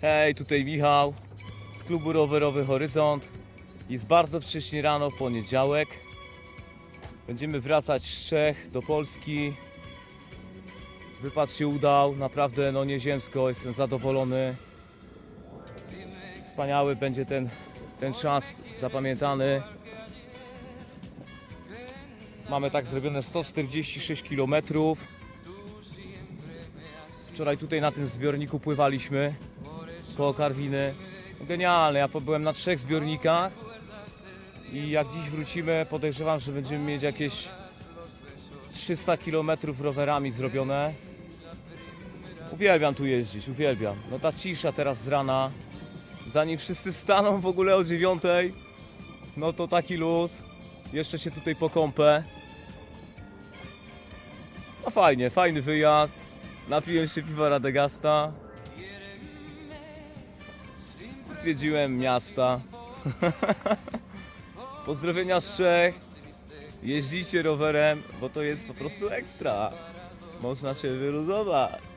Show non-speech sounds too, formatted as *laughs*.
Hej, tutaj Michał z klubu rowerowy Horyzont. Jest bardzo wcześnie rano poniedziałek. Będziemy wracać z Czech do Polski. Wypad się udał, naprawdę no nieziemsko, jestem zadowolony. Wspaniały będzie ten, ten czas zapamiętany. Mamy tak zrobione 146 km. Wczoraj tutaj na tym zbiorniku pływaliśmy koło Karwiny. Genialne, ja byłem na trzech zbiornikach i jak dziś wrócimy, podejrzewam, że będziemy mieć jakieś 300 km rowerami zrobione. Uwielbiam tu jeździć, uwielbiam. No ta cisza teraz z rana, zanim wszyscy wstaną w ogóle o dziewiątej, no to taki luz. Jeszcze się tutaj pokąpę. No fajnie, fajny wyjazd. Napiłem się piwa Radegasta. Zwiedziłem miasta. *laughs* Pozdrowienia z Czech. Jeździcie rowerem, bo to jest po prostu ekstra. Można się wyluzować.